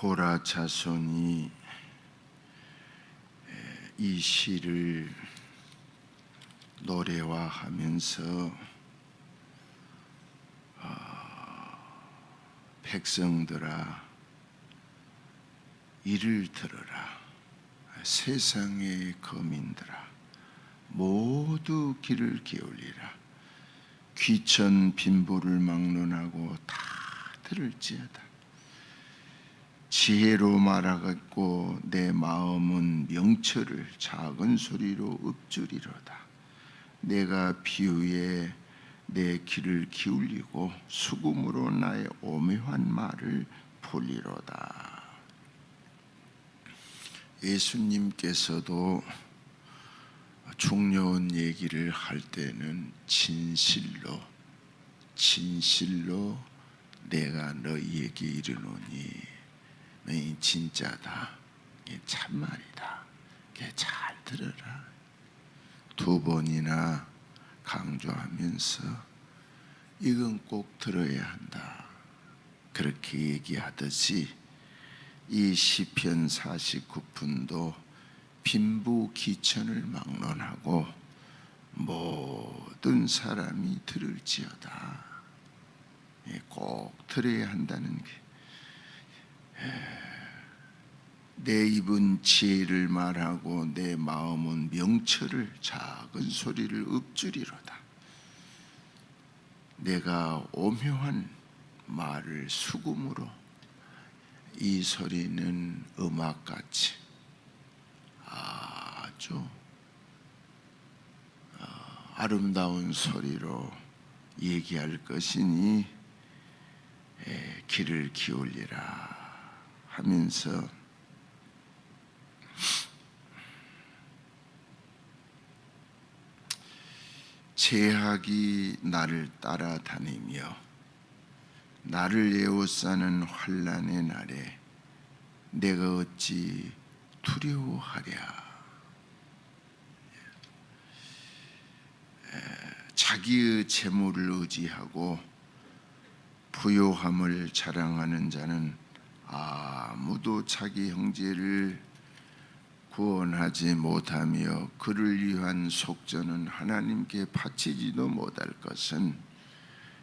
고라 자손이 이 시를 노래화하면서 아, 백성들아 이를 들어라. 세상의 거민들아 모두 귀를 기울이라. 귀천 빈부를 막론하고 다 들을지어다 지혜로 말하겠고 내 마음은 명철을 작은 소리로 읊주리로다. 내가 비유에 내 귀를 기울이고 수금으로 나의 오묘한 말을 풀리로다. 예수님께서도 중요한 얘기를 할 때는 진실로 진실로 내가 너희에게 이르노니 너희 진짜다 이게 참말이다 잘 들어라 두 번이나 강조하면서 이건 꼭 들어야 한다 그렇게 얘기하듯이 이 시편 49편도 빈부 기천을 막론하고 모든 사람이 들을지어다. 예, 꼭 들어야 한다는 게. 내 입은 지혜를 말하고 내 마음은 명철을 작은 소리를 읊주리로다. 내가 오묘한 말을 수금으로 이 소리는 음악같이 아주 어, 아름다운 소리로 얘기할 것이니 에, 귀를 기울이라 하면서 제약이 나를 따라다니며 나를 에워싸는 환란의 날에 내가 어찌 두려워하랴. 자기의 재물을 의지하고 부요함을 자랑하는 자는 아무도 자기 형제를 구원하지 못하며 그를 위한 속전은 하나님께 바치지도 못할 것은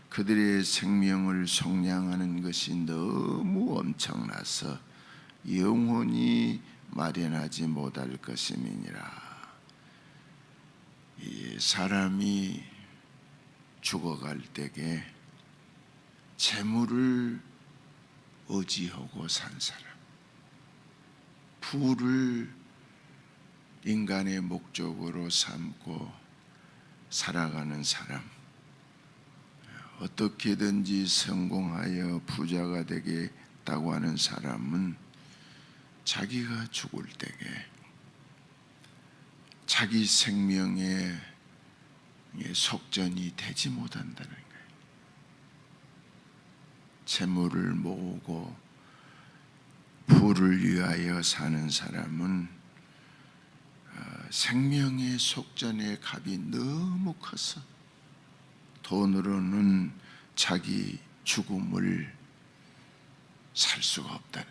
그들의 생명을 속량하는 것이 너무 엄청나서 영원히 마련하지 못할 것임이니라. 이 사람이 죽어갈 때에 재물을 의지하고 산 사람, 부를 인간의 목적으로 삼고 살아가는 사람, 어떻게든지 성공하여 부자가 되겠다고 하는 사람은 자기가 죽을 때에 자기 생명에 속전이 되지 못한다는. 재물을 모으고 부를 위하여 사는 사람은 어, 생명의 속전의 값이 너무 커서 돈으로는 자기 죽음을 살 수가 없다는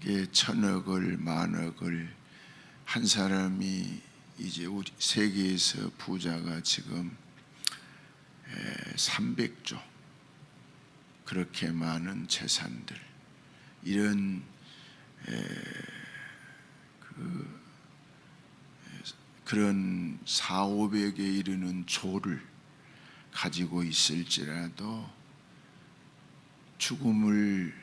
게. 이게 천억을 만억을 한 사람이 이제 세계에서 부자가 지금 300조 그렇게 많은 재산들 이런 그 그런 4, 500에 이르는 조를 가지고 있을지라도 죽음을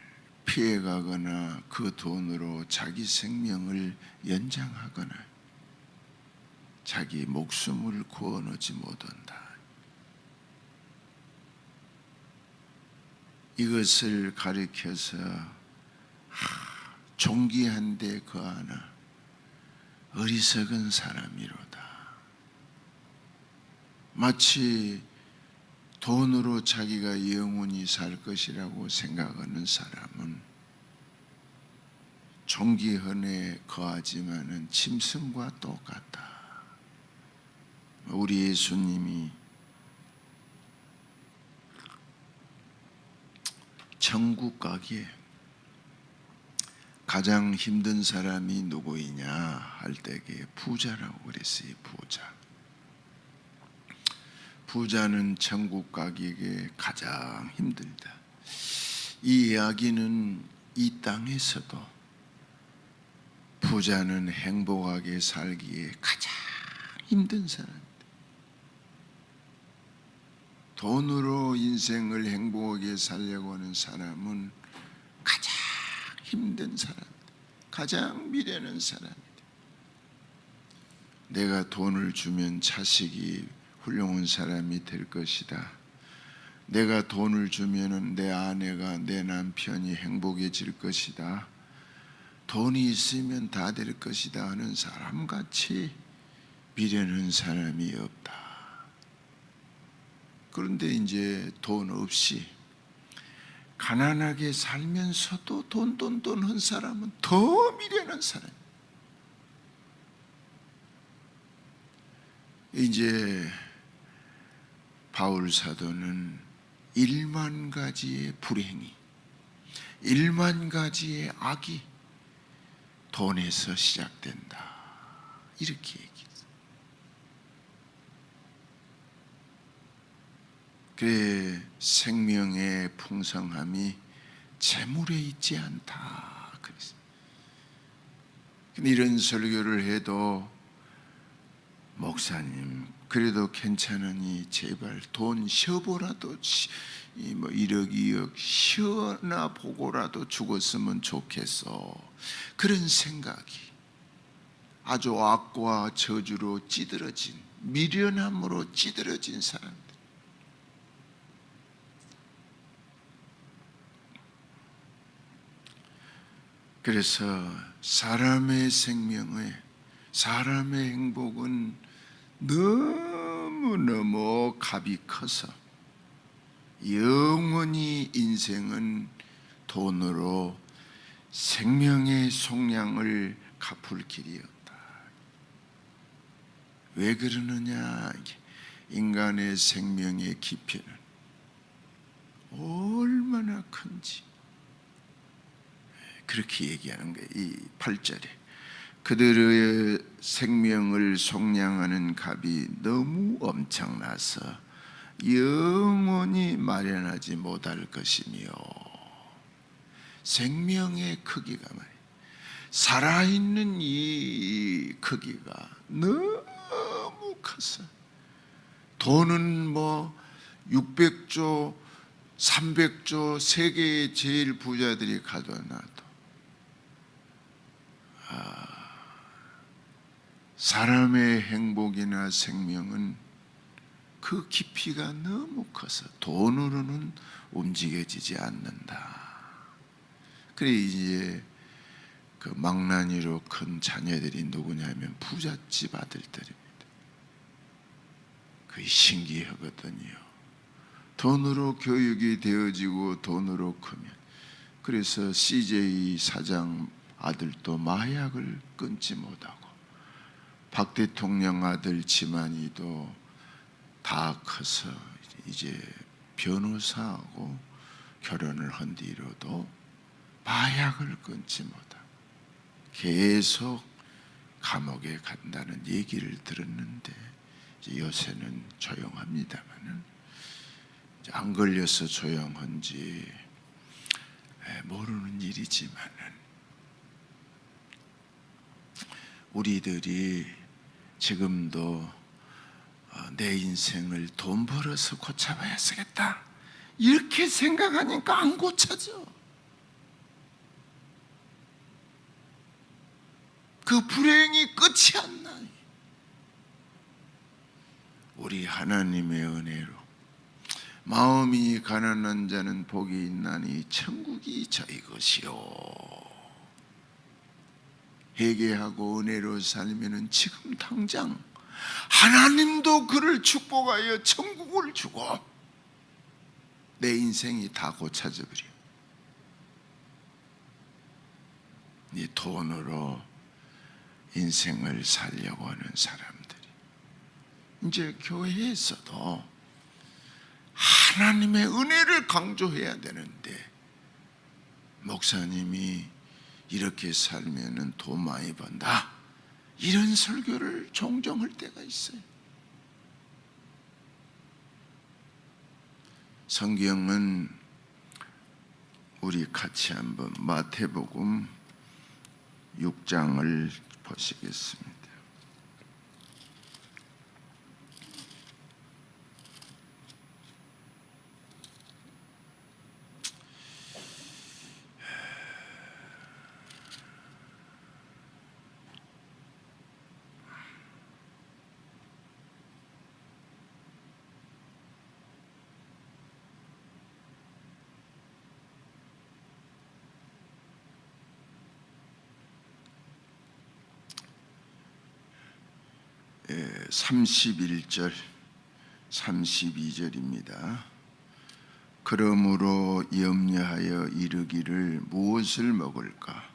피해가거나 그 돈으로 자기 생명을 연장하거나 자기 목숨을 구원하지 못한다. 이것을 가리켜서 하, 존귀한데 그 하나 어리석은 사람이로다. 마치 돈으로 자기가 영원히 살 것이라고 생각하는 사람은 존귀헌에 거하지만은 짐승과 똑같다. 우리 예수님이 천국 가기에 가장 힘든 사람이 누구이냐 할 때에 부자라고 그랬어요. 부자. 부자는 천국 가기에 가장 힘들다. 이 이야기는 이 땅에서도 부자는 행복하게 살기에 가장 힘든 사람. 돈으로 인생을 행복하게 살려고 하는 사람은 가장 힘든 사람, 가장 미련한 사람이다. 내가 돈을 주면 자식이 훌륭한 사람이 될 것이다. 내가 돈을 주면은 내 아내가 내 남편이 행복해질 것이다. 돈이 있으면 다 될 것이다 하는 사람 같이 미련한 사람이 없다. 그런데 이제 돈 없이 가난하게 살면서도 돈 돈 돈 한 사람은 더 미련한 사람. 이제 바울 사도는 일만 가지의 불행이, 일만 가지의 악이 돈에서 시작된다. 이렇게 얘기했어요. 그의 생명의 풍성함이 재물에 있지 않다. 그랬어요. 이런 설교를 해도 목사님 그래도 괜찮으니 제발 돈 쉬어보라도 뭐 1억 2억 쉬어나 보고라도 죽었으면 좋겠어 그런 생각이 아주 악과 저주로 찌들어진 미련함으로 찌들어진 사람 그래서 사람의 생명에 사람의 행복은 너무너무 값이 커서 영원히 인생은 돈으로 생명의 속량을 갚을 길이 없다. 왜 그러느냐? 인간의 생명의 깊이는 얼마나 큰지 그렇게 얘기하는 거예요. 이 8절에 그들의 생명을 속량하는 값이 너무 엄청나서 영원히 마련하지 못할 것이며 생명의 크기가. 살아있는 이 크기가 너무 커서 돈은 뭐 600조, 300조 세계의 제일 부자들이 가둬놔도 사람의 행복이나 생명은 그 깊이가 너무 커서 돈으로는 움직여지지 않는다. 그래 이제 그 망나니로 큰 자녀들이 누구냐면 부잣집 아들들입니다. 그 신기하거든요. 돈으로 교육이 되어지고 돈으로 크면 그래서 CJ 사장 아들도 마약을 끊지 못하고 박 대통령 아들 지만이도 다 커서 이제 변호사하고 결혼을 한 뒤로도 마약을 끊지 못하고 계속 감옥에 간다는 얘기를 들었는데 요새는 조용합니다만은 안 걸려서 조용한지 모르는 일이지만은 우리들이 지금도 어, 내 인생을 돈 벌어서 고쳐봐야 쓰겠다 이렇게 생각하니까 안 고쳐져. 그 불행이 끝이 안 나. 우리 하나님의 은혜로 마음이 가난한 자는 복이 있나니 천국이 저희 것이요. 회개하고 은혜로 살면은 지금 당장 하나님도 그를 축복하여 천국을 주고 내 인생이 다 고쳐져 버려. 네 돈으로 인생을 살려고 하는 사람들이 이제 교회에서도 하나님의 은혜를 강조해야 되는데 목사님이 이렇게 살면은 돈 많이 번다. 이런 설교를 종종 할 때가 있어요. 성경은 우리 같이 한번 마태복음 6장을 보시겠습니다. 예, 31절 32절입니다. 그러므로 염려하여 이르기를 무엇을 먹을까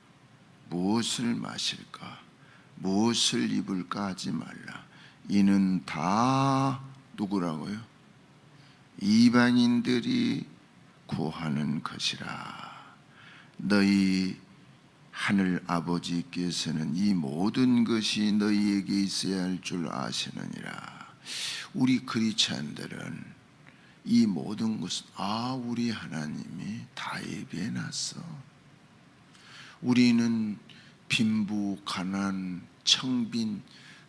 무엇을 마실까 무엇을 입을까 하지 말라. 이는 다 누구라고요? 이방인들이 구하는 것이라. 너희 하늘 아버지께서는 이 모든 것이 너희에게 있어야 할 줄 아시느니라. 우리 크리스찬들은 이 모든 것은 아 우리 하나님이 다 예비해 놨어. 우리는 빈부 가난 청빈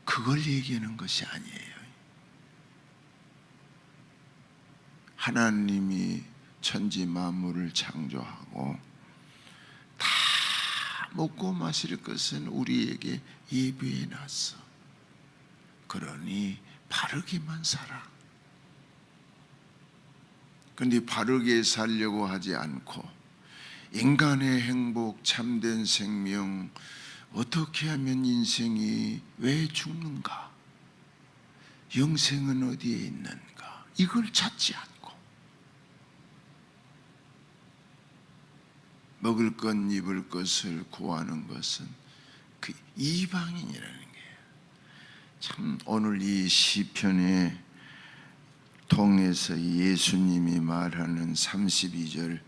그걸 얘기하는 것이 아니에요. 하나님이 천지 만물을 창조하고 다 먹고 마실 것은 우리에게 예비해 놨어. 그러니 바르게만 살아. 근데 바르게 살려고 하지 않고 인간의 행복, 참된 생명 어떻게 하면 인생이 왜 죽는가? 영생은 어디에 있는가? 이걸 찾지 않고 먹을 것, 입을 것을 구하는 것은 그 이방인이라는 거예요. 참 오늘 이 시편에 통해서 예수님이 말하는 32절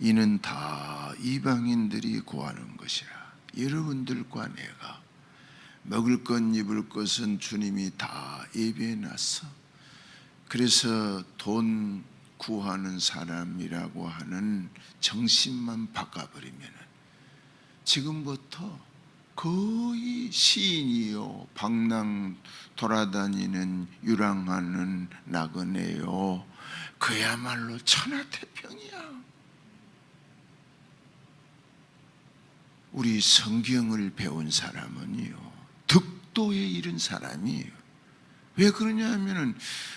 이는 다 이방인들이 구하는 것이라. 여러분들과 내가 먹을 것 입을 것은 주님이 다 예비해 놨어. 그래서 돈 구하는 사람이라고 하는 정신만 바꿔버리면 지금부터 거의 시인이요. 방랑 돌아다니는 유랑하는 나그네요. 그야말로 천하태평이야. 우리 성경을 배운 사람은요 득도에 이른 사람이에요 왜 그러냐 하면은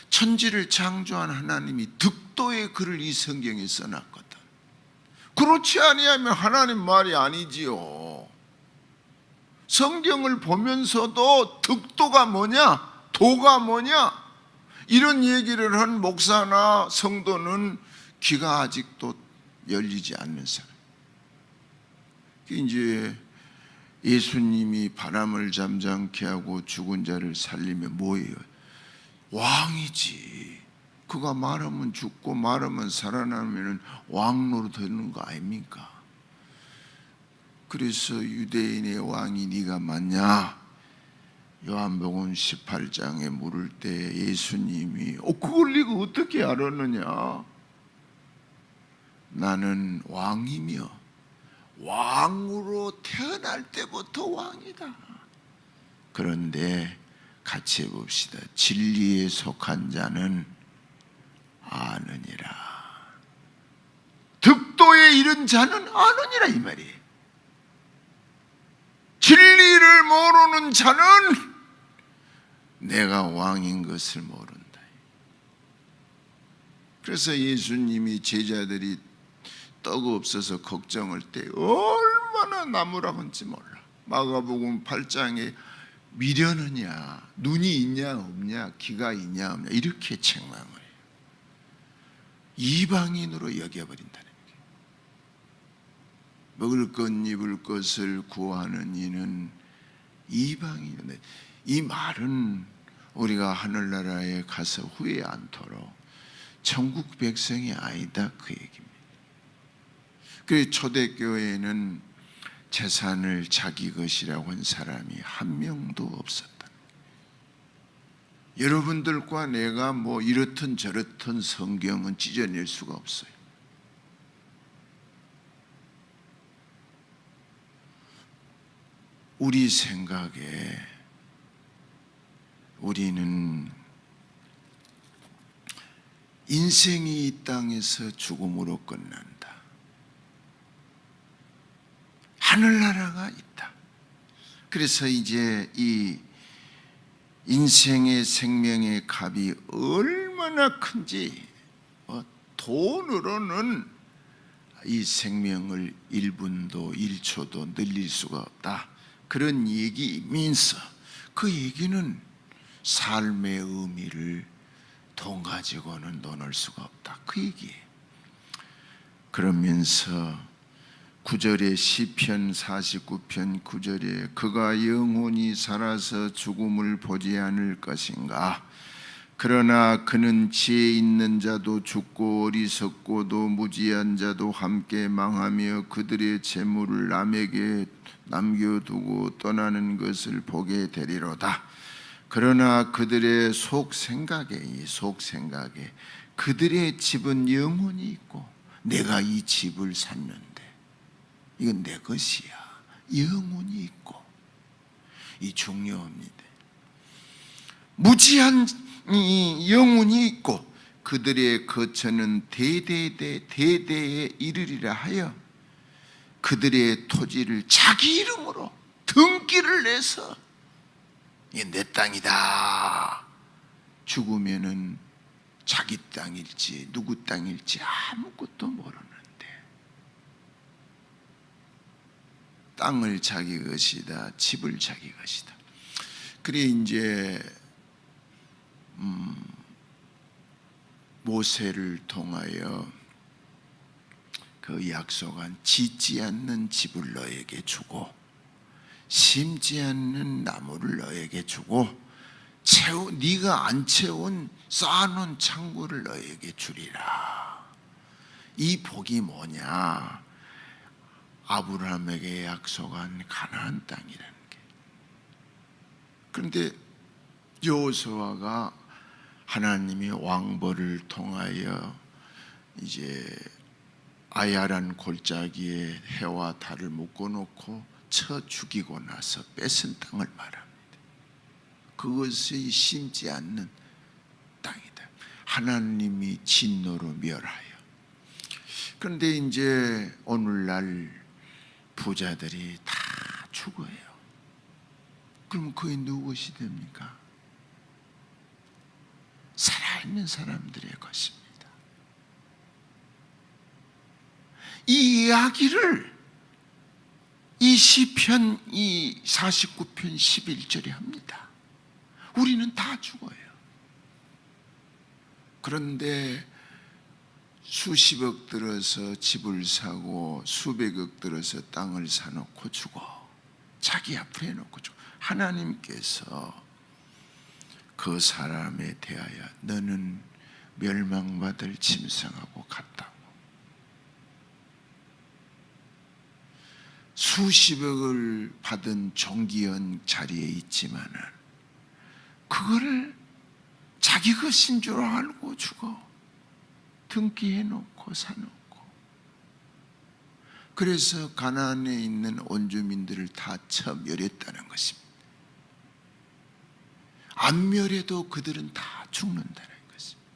천지를 창조한 하나님이 득도의 글을 이 성경에 써놨거든. 그렇지 아니하면 하나님 말이 아니지요. 성경을 보면서도 득도가 뭐냐? 도가 뭐냐? 이런 얘기를 한 목사나 성도는 귀가 아직도 열리지 않는 사람. 이제 예수님이 바람을 잠잠케 하고 죽은 자를 살리면 뭐예요? 왕이지. 그가 말하면 죽고 말하면 살아나면 왕노로 되는 거 아닙니까? 그래서 유대인의 왕이 네가 맞냐? 요한복음 18장에 물을 때 예수님이 어 그걸 네가 어떻게 알았느냐? 나는 왕이며 왕으로 태어날 때부터 왕이다. 그런데 같이 해봅시다. 진리에 속한 자는 아느니라. 득도에 이른 자는 아느니라 이 말이에요. 진리를 모르는 자는 내가 왕인 것을 모른다. 그래서 예수님이 제자들이 떡 없어서 걱정할 때 얼마나 나무라 건지 몰라. 마가복음 8장에 미련하냐, 눈이 있냐 없냐, 귀가 있냐 없냐 이렇게 책망을 해요. 이방인으로 여겨버린다는 거예요. 먹을 것 입을 것을 구하는 이는 이방인인데 이 말은 우리가 하늘나라에 가서 후회 않도록 천국 백성이 아니다 그 얘기입니다. 그 초대교회는 재산을 자기 것이라고 한 사람이 한 명도 없었다. 여러분들과 내가 뭐 이렇든 저렇든 성경은 찢어낼 수가 없어요. 우리 생각에 우리는 인생이 이 땅에서 죽음으로 끝난다. 하늘나라가 있다. 그래서 이제 이 인생의 생명의 값이 얼마나 큰지 어, 돈으로는 이 생명을 1분도 1초도 늘릴 수가 없다. 그런 얘기면서 그 얘기는 삶의 의미를 돈 가지고는 논할 수가 없다. 그 얘기예요. 그러면서 9절에 시편 49편 9절에 그가 영원히 살아서 죽음을 보지 않을 것인가? 그러나 그는 지혜 있는 자도 죽고 어리석고도 무지한 자도 함께 망하며 그들의 재물을 남에게 남겨두고 떠나는 것을 보게 되리로다. 그러나 그들의 속 생각에 이속 생각에 그들의 집은 영원히 있고 내가 이 집을 샀는데 이건 내 것이야. 영원히 있고 이 중요합니다. 무지한 이 영혼이 있고 그들의 거처는 대대대 대대에 이르리라 하여 그들의 토지를 자기 이름으로 등기를 내서 이게 내 땅이다. 죽으면은 자기 땅일지 누구 땅일지 아무것도 모르는데 땅을 자기 것이다, 집을 자기 것이다. 그래 이제 음, 모세를 통하여 그 약속한 짓지 않는 집을 너에게 주고 심지 않는 나무를 너에게 주고 채우 네가 안 채운 쌓아놓은 창고를 너에게 주리라. 이 복이 뭐냐? 아브라함에게 약속한 가나안 땅이라는 게. 그런데 여호수아가 하나님이 왕벌을 통하여 이제 아야란 골짜기에 해와 달을 묶어놓고 쳐 죽이고 나서 뺏은 땅을 말합니다. 그것이 심지 않는 땅이다. 하나님이 진노로 멸하여. 그런데 이제 오늘날 부자들이 다 죽어요. 그럼 그게 누구시 됩니까? 살아있는 사람들의 것입니다. 이 이야기를 이 시편 이 49편 11절에 합니다. 우리는 다 죽어요. 그런데 수십억 들어서 집을 사고 수백억 들어서 땅을 사놓고 죽어. 자기 앞에 놓고 죽어. 하나님께서 그 사람에 대하여 너는 멸망받을 짐승하고 같다고. 수십억을 받은 종기현 자리에 있지만은 그거를 자기 것인 줄 알고 죽어. 등기해 놓고 사놓고. 그래서 가나안에 있는 온주민들을 다 처멸했다는 것입니다. 안 멸해도 그들은 다 죽는다는 것입니다.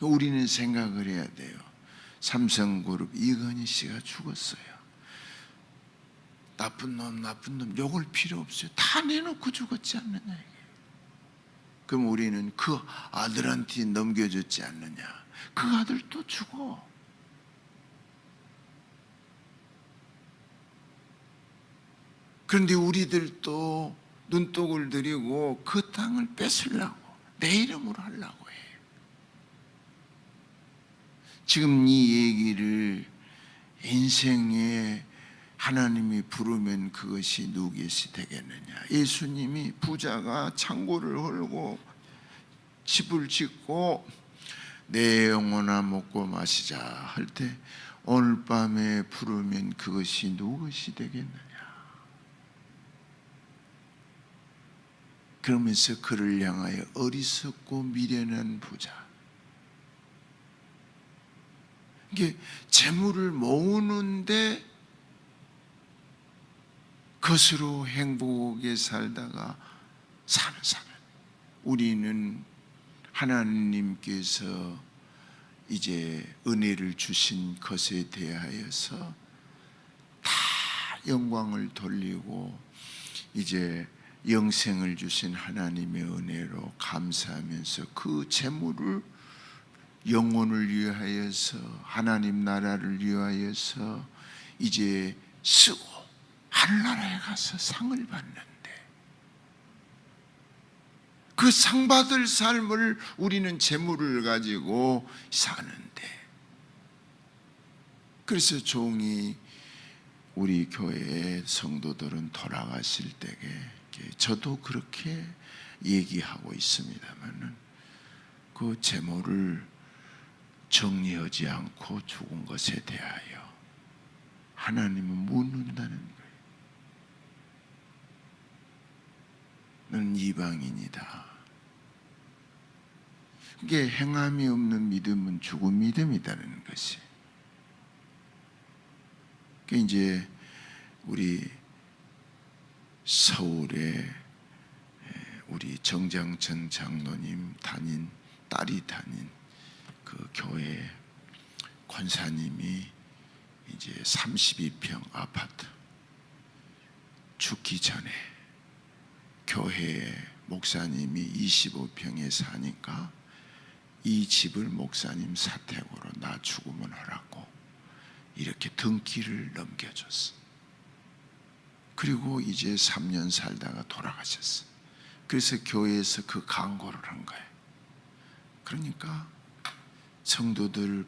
우리는 생각을 해야 돼요. 삼성그룹 이건희 씨가 죽었어요. 나쁜 놈, 나쁜 놈 욕을 필요 없어요. 다 내놓고 죽었지 않느냐. 그럼 우리는 그 아들한테 넘겨줬지 않느냐? 그 아들도 죽어. 그런데 우리들도 눈독을 들이고 그 땅을 뺏으려고 내 이름으로 하려고 해. 지금 이 얘기를 인생에 하나님이 부르면 그것이 누구겠이 되겠느냐? 예수님이 부자가 창고를 헐고 집을 짓고 내 영혼아 먹고 마시자 할 때 오늘 밤에 부르면 그것이 누구것이 되겠느냐 그러면서 그를 향하여 어리석고 미련한 부자 이게 재물을 모으는데 것으로 행복하게 살다가 사는 사람. 우리는 하나님께서 이제 은혜를 주신 것에 대하여서 다 영광을 돌리고 이제 영생을 주신 하나님의 은혜로 감사하면서 그 재물을 영혼을 위하여서 하나님 나라를 위하여서 이제 쓰고 하늘나라에 가서 상을 받는데 그 상 받을 삶을 우리는 재물을 가지고 사는데 그래서 종이 우리 교회의 성도들은 돌아가실 때에 저도 그렇게 얘기하고 있습니다만은 그 재물을 정리하지 않고 죽은 것에 대하여 하나님은 묻는다는 거예요. 는 이방인이다. 이게 행함이 없는 믿음은 죽은 믿음이다는 것이. 그 이제 우리 서울에 우리 정장천 장로님 다닌 딸이 다닌 그 교회 권사님이 이제 32평 아파트 죽기 전에 교회 목사님이 25평에 사니까 이 집을 목사님 사택으로 나 죽으면 하라고 이렇게 등기를 넘겨줬어. 그리고 이제 3년 살다가 돌아가셨어. 그래서 교회에서 그 광고를 한 거예요. 그러니까 성도들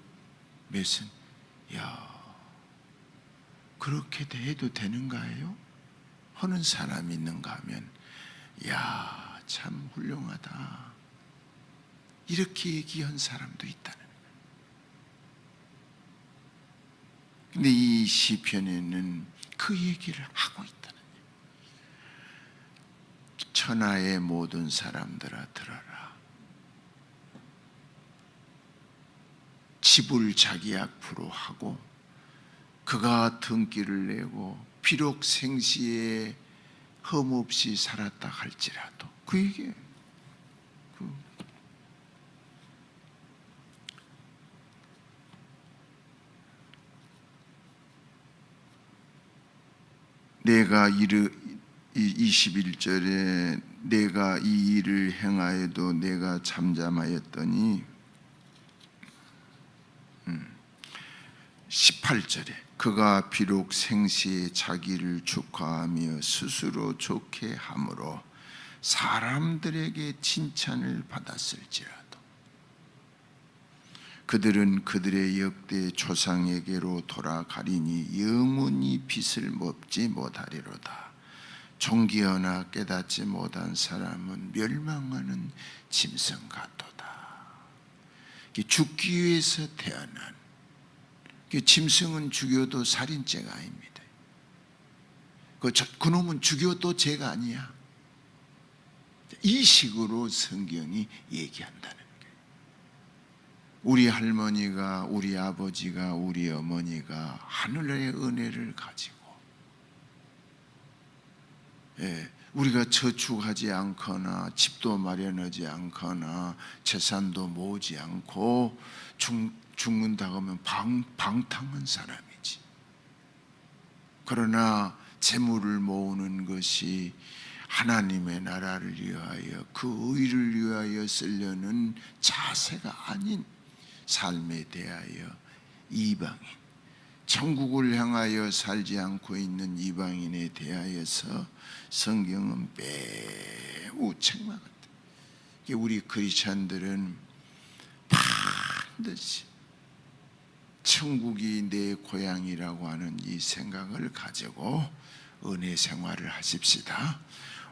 몇은 야 그렇게 해도 되는가요? 하는 사람이 있는가 하면 야 참 훌륭하다 이렇게 얘기한 사람도 있다는. 근데 이 시편에는 그 얘기를 하고 있다는. 천하의 모든 사람들아 들어라. 집을 자기 앞으로 하고 그가 등기를 내고 비록 생시에 흠없이 살았다 할지라도. 그 얘기예요. 그. 내가 이르 21절에 내가 이 일을 행하여도 내가 잠잠하였더니 18절에 그가 비록 생시에 자기를 축하하며 스스로 좋게 함으로 사람들에게 칭찬을 받았을지라도 그들은 그들의 역대 조상에게로 돌아가리니 영원히 빛을 먹지 못하리로다. 존귀하나 깨닫지 못한 사람은 멸망하는 짐승 같도다. 죽기 위해서 태어난 그 짐승은 죽여도 살인죄가 아닙니다. 그, 저- 그놈은 죽여도 죄가 아니야. 이 식으로 성경이 얘기한다는 거예요. 우리 할머니가, 우리 아버지가, 우리 어머니가 하늘의 은혜를 가지고, 예, 우리가 저축하지 않거나 집도 마련하지 않거나 재산도 모으지 않고 죽, 죽는다고 하면 방, 방탕한 사람이지. 그러나 재물을 모으는 것이 하나님의 나라를 위하여 그 의를 위하여 쓰려는 자세가 아닌 삶에 대하여 이방인 천국을 향하여 살지 않고 있는 이방인에 대하여서 성경은 매우 책망한다. 우리 크리스찬들은 반드시 천국이 내 고향이라고 하는 이 생각을 가지고 은혜 생활을 하십시다.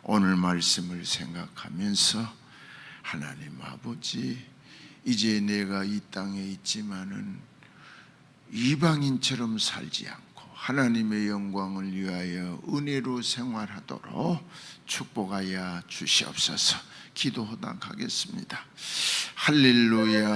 오늘 말씀을 생각하면서 하나님 아버지 이제 내가 이 땅에 있지만은 이방인처럼 살지 않고 하나님의 영광을 위하여 은혜로 생활하도록 축복하여 주시옵소서. 기도 호당하겠습니다. 할렐루야.